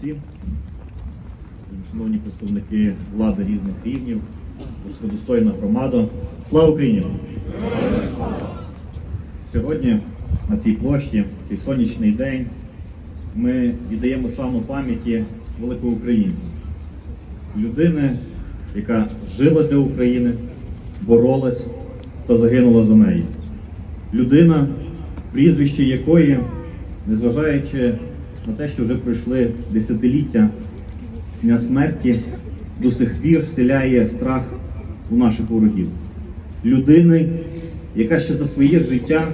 отці, шановні представники влади різних рівнів, високодостойна громада. Слава Україні! Сьогодні на цій площі, цей сонячний день, ми віддаємо шану пам'яті великого українця, людини, яка жила для України, боролась та загинула за неї. Людина, прізвище якої, незважаючи на те, що вже пройшли десятиліття з дня смерті, до сих пір вселяє страх у наших ворогів. Людини, яка ще за своє життя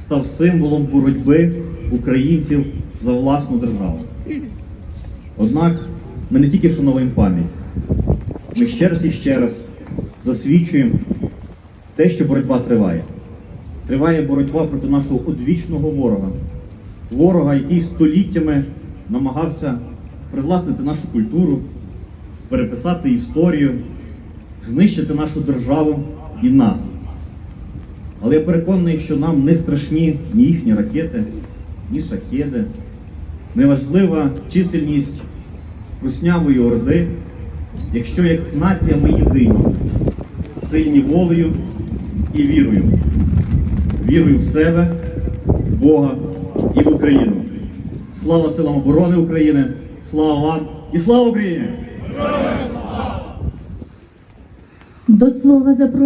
став символом боротьби українців за власну державу. Однак ми не тільки вшановуємо пам'ять, ми ще раз і ще раз засвідчуємо те, що боротьба триває. Триває боротьба проти нашого одвічного ворога, ворога, який століттями намагався привласнити нашу культуру, переписати історію, знищити нашу державу і нас. Але я переконаний, що нам не страшні ні їхні ракети, ні шахеди, неважлива чисельність руснявої орди, якщо як нація ми єдині, сильні волею і вірою. Вірою в себе, в Бога і в Україну. Слава силам оборони України! Слава вам і слава Україні! До слова запрошую.